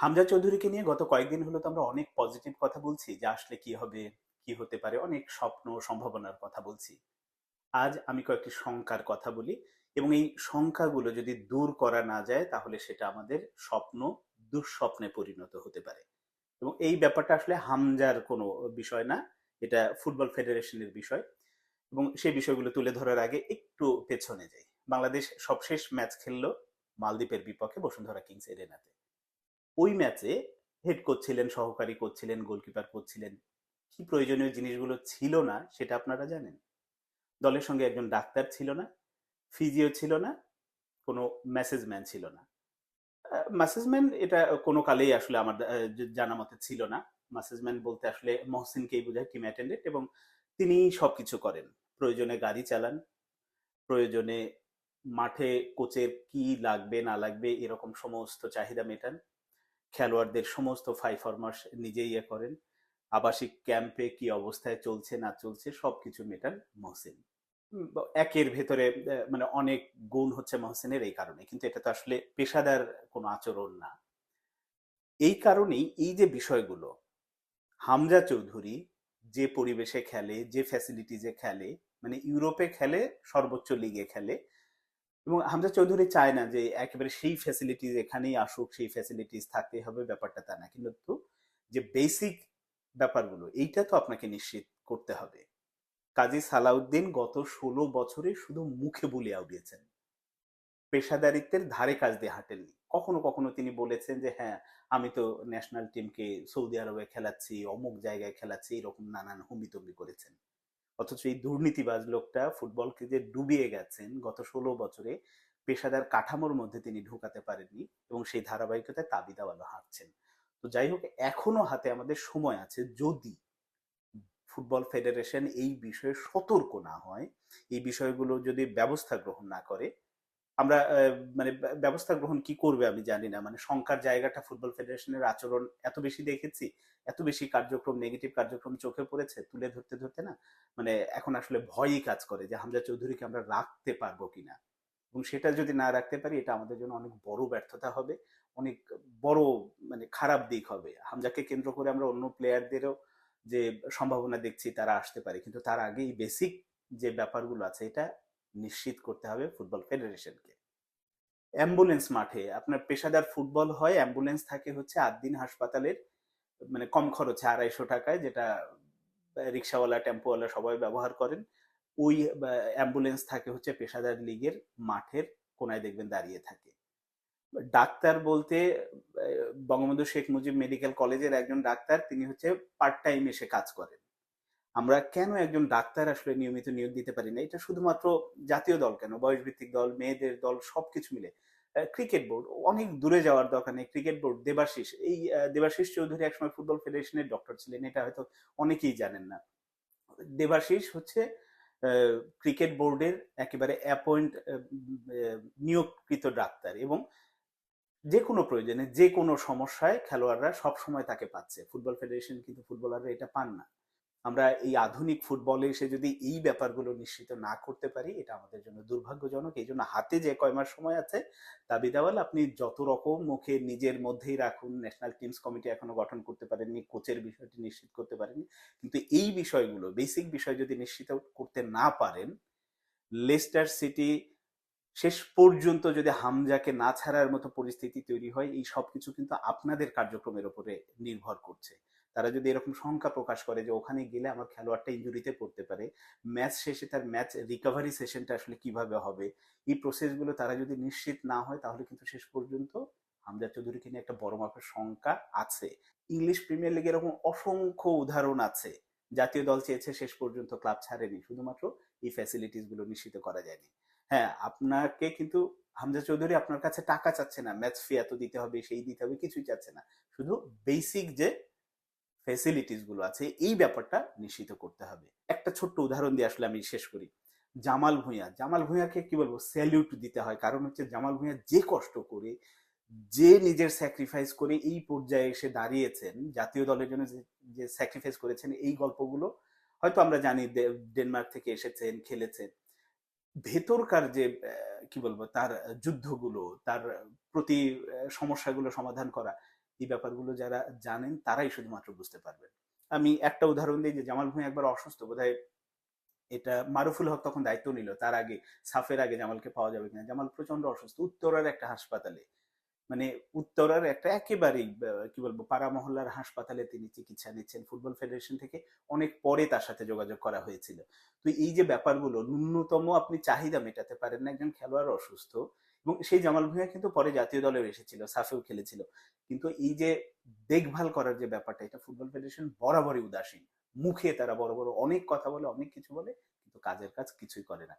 হামজা চৌধুরীকে নিয়ে গত কয়েকদিন হলো তো আমরা অনেক পজিটিভ কথা বলছি, যে আসলে কি হবে, কি হতে পারে, অনেক স্বপ্ন সম্ভাবনার কথা বলছি। আজ আমি কয়েকটি শঙ্কার কথা বলি এবং এই শঙ্কাগুলো যদি দূর করা না যায়, তাহলে সেটা আমাদের স্বপ্ন দুঃস্বপ্নে পরিণত হতে পারে। এবং এই ব্যাপারটা আসলে হামজার কোনো বিষয় না, এটা ফুটবল ফেডারেশনের বিষয় এবং সেই বিষয়গুলো তুলে ধরার আগে একটু পেছনে যাই। বাংলাদেশ সবশেষ ম্যাচ খেললো মালদ্বীপের বিপক্ষে বসুন্ধরা কিংস এরেনাতে ওই ম্যাচে হেড কোচ ছিলেন, সহকারী কোচ ছিলেন গোলকিপার কোচ ছিলেন। কি প্রয়োজনীয় জিনিসগুলো ছিল না, সেটা আপনারা জানেন। দলের সঙ্গে একজন ডাক্তার ছিল না ফিজিও ছিল না, কোনো মেসেজ ম্যান ছিল না। মেসেজ ম্যান এটা কোনো কালেই আসলে আমার জানা মতে ছিল না। মেসেজ ম্যান বলতে আসলে মহসিনকেই বোঝায় টিম অ্যাটেন্ডেন্ট এবং তিনি সবকিছু করেন। প্রয়োজনে গাড়ি চালান, প্রয়োজনে মাঠে কোচের কি লাগবে, না লাগবে, এরকম সমস্ত চাহিদা মেটান। খেলোয়াড়দের সমস্ত ফাই ফরমাস নিজেই ইয়ে করেন। আবাসিক ক্যাম্পে কি অবস্থায় চলছে না চলছে সবকিছু মেটান মহসিন। উম, ব- একের ভেতরে মানে অনেক গুণ হচ্ছে মহসিনের এই কারণে কিন্তু এটা তো আসলে পেশাদার কোনো আচরণ না। এই কারণেই এই যে বিষয়গুলো হামজা চৌধুরী যে পরিবেশে খেলে যে ফ্যাসিলিটিজে খেলে মানে ইউরোপে খেলে সর্বোচ্চ লিগে খেলে এবং হামজা চৌধুরী চায় না যে একেবারে সেই ফ্যাসিলিটিস এখানেই আসুক, সেই ফ্যাসিলিটিস থাকতেই হবে, ব্যাপারটা তা না। কিন্তু যে বেসিক ব্যাপারগুলো, এইটা তো আপনাকে নিশ্চিত করতে হবে। কাজী সালাউদ্দিন গত ষোলো বছরে শুধু মুখে বলিয়া উড়িয়েছেন পেশাদারিত্বের ধারে কাজ দিয়ে হাঁটেননি। কখনো কখনো তিনি বলেছেন যে হ্যাঁ আমি তো ন্যাশনাল টিমকে সৌদি আরবে খেলাচ্ছি, অমুক জায়গায় খেলাচ্ছি, এরকম নানান হুমিতম্বি করেছেন। অথচ এই দুর্নীতিবাজ লোকটা ফুটবলকে যে ডুবিয়ে গেছেন গত ষোলো বছরে পেশাদার কাঠামোর মধ্যে তিনি ঢুকাতে পারেননি এবং সেই ধারাবাহিকতায় তাবিদাওয়ালো হারছেন। তো যাই হোক, এখনও হাতে আমাদের সময় আছে যদি ফুটবল ফেডারেশন এই বিষয়ে সতর্ক না হয়, এই বিষয়গুলো যদি ব্যবস্থা গ্রহণ না করে আমরা মানে ব্যবস্থা গ্রহণ কি করবে আমি জানি না। মানে শঙ্কার জায়গাটা ফুটবল ফেডারেশনের আচরণ এত বেশি দেখেছি, এত বেশি কার্যক্রম নেগেটিভ কার্যক্রম চোখে পড়েছে, তুলে ধরতে ধরতে না মানে এখন আসলে ভয়ই কাজ করে যে হামজা চৌধুরীকে আমরা রাখতে পারব কিনা। এবং সেটা যদি না রাখতে পারি, এটা আমাদের জন্য অনেক বড় ব্যর্থতা হবে, অনেক বড় মানে খারাপ দিক হবে। হামজাকে কেন্দ্র করে আমরা অন্য প্লেয়ারদেরও যে সম্ভাবনা দেখছি, তারা আসতে পারে। কিন্তু তার আগে এই বেসিক যে ব্যাপারগুলো আছে, এটা নিশ্চিত করতে হবে ফুটবল ফেডারেশনকে। অ্যাম্বুলেন্স মাঠে আপনার পেশাদার ফুটবল হয়, অ্যাম্বুলেন্স থাকে হচ্ছে আট দিন হাসপাতালের মানে কম খরচে আড়াইশো টাকায় যেটা রিক্সাওয়ালা, টেম্পোওয়ালা সবাই ব্যবহার করেন। ওই অ্যাম্বুলেন্স থাকে হচ্ছে পেশাদার লিগের মাঠের কোনায় দেখবেন দাঁড়িয়ে থাকে। ডাক্তার বলতে বঙ্গবন্ধু শেখ মুজিব মেডিকেল কলেজের একজন ডাক্তার, তিনি হচ্ছে পার্ট টাইম এসে কাজ করেন। আমরা কেন একজন ডাক্তার আসলে নিয়মিত নিয়োগ দিতে পারি না? এটা শুধুমাত্র জাতীয় দল কেন? বয়সভিত্তিক দল, মেয়েদের দল, সবকিছু মিলে। ক্রিকেট বোর্ড অনেক দূরে যাওয়ার দরকার নেই। ক্রিকেট বোর্ড দেবাশিস, এই দেবাশিস চৌধুরী একসময় ফুটবল ফেডারেশনের ডক্টর ছিলেন। এটা হয়তো অনেকেই জানেন না। দেবাশিস হচ্ছে ক্রিকেট বোর্ডের একেবারে অ্যাপয়েন্ট নিয়োগকৃত ডাক্তার এবং যে কোনো প্রয়োজনে যে কোনো সমস্যায় খেলোয়াড়রা সব সময় তাকে পাচ্ছে। ফুটবল ফেডারেশন কিন্তু ফুটবলাররা এটা পান না। আমরা এই আধুনিক ফুটবলে এসে যদি এই ব্যাপারগুলো নিশ্চিত না করতে পারি, এটা আমাদের জন্য দুর্ভাগ্যজনক। এই জন্য হাতে যে কয় মাস সময় আছে দাবিদাওয়াল আপনি যত রকম মুখে নিজের মধ্যেই রাখুন। ন্যাশনাল টিমস কমিটি এখনও গঠন করতে পারেননি, কোচের বিষয়টি নিশ্চিত করতে পারেননি। কিন্তু এই বিষয়গুলো বেসিক বিষয় যদি নিশ্চিত করতে না পারেন লেস্টার সিটি শেষ পর্যন্ত যদি হামজাকে না ছাড়ার মতো পরিস্থিতি তৈরি হয়, এই সবকিছু কিন্তু আপনাদের কার্যক্রমের উপরে নির্ভর করছে। তারা যদি এরকম শঙ্কা প্রকাশ করে যে ওখানে গেলে আমার খেলোয়াড়টা ইঞ্জুরিতে পড়তে পারে ম্যাচ শেষে তার ম্যাচ রিকভারি সেশনটা আসলে কীভাবে হবে? এই প্রসেসগুলো তারা যদি নিশ্চিত না হয়, তাহলে কিন্তু শেষ পর্যন্ত হামজা চৌধুরীকে নিয়ে একটা বড় মাপের শঙ্কা আছে। ইংলিশ প্রিমিয়ার লিগে এরকম অসংখ্য উদাহরণ আছে। জাতীয় দল চেয়েছে শেষ পর্যন্ত ক্লাব ছাড়েনি, শুধুমাত্র এই ফ্যাসিলিটিসগুলো নিশ্চিত করা যায়নি। হ্যাঁ আপনাকে কিন্তু হামজা চৌধুরী আপনার কাছে টাকা চাচ্ছে না ম্যাচ ফি এত দিতে হবে, সেই দিতে হবে, কিছুই চাচ্ছে না। শুধু বেসিক যে ফ্যাসিলিটিসগুলো আছে, এই ব্যাপারটা নিশ্চিত করতে হবে। একটা ছোট্ট উদাহরণ দিয়ে আসলে আমি শেষ করি। জামাল ভুঁইয়া, জামাল ভুঁইয়াকে কি বলব? স্যালিউট দিতে হয়। কারণ হচ্ছে জামাল ভুঁইয়া যে কষ্ট করে, যে নিজের স্যাক্রিফাইস করে এই পর্যায়ে এসে দাঁড়িয়েছেন, জাতীয় দলের জন্য যে- স্যাক্রিফাইস করেছেন, এই গল্পগুলো হয়তো আমরা জানি ডেনমার্ক থেকে এসেছেন, খেলেছেন। ভেতরকার যে কি বলব? তার যুদ্ধগুলো, তার প্রতি সমস্যাগুলো সমাধান করা এই ব্যাপারগুলো যারা জানেন, তারাই শুধুমাত্র বুঝতে পারবেন। আমি একটা উদাহরণ দিই যে জামাল ভূঁইয়া একবার অসুস্থ, বোধহয় এটা মারুফুল হক তখন দায়িত্ব নিল, তার আগে, সাফের আগে জামালকে পাওয়া যাবে কিনা। জামাল প্রচণ্ড অসুস্থ, উত্তরার একটা হাসপাতালে। মানে উত্তরার একটা একেবারেই কি বলব, পাড়া মহল্লার হাসপাতালে তিনি চিকিৎসা নিচ্ছেন, ফুটবল ফেডারেশন থেকে অনেক পরে তার সাথে যোগাযোগ করা হয়েছিল। তো এই যে ব্যাপারগুলো, ন্যূনতম আপনি চাহিদা মেটাতে পারেন না, একজন খেলোয়াড় অসুস্থ এবং সেই জামাল ভুঁইয়া কিন্তু পরে জাতীয় দলেও এসেছিল, সাফেও খেলেছিল। কিন্তু এই যে দেখভাল করার যে ব্যাপারটা, এটা ফুটবল ফেডারেশন বরাবরই উদাসীন। মুখে তারা বড় বড় অনেক কথা বলে, অনেক কিছু বলে, কিন্তু কাজের কাজ কিছুই করে না।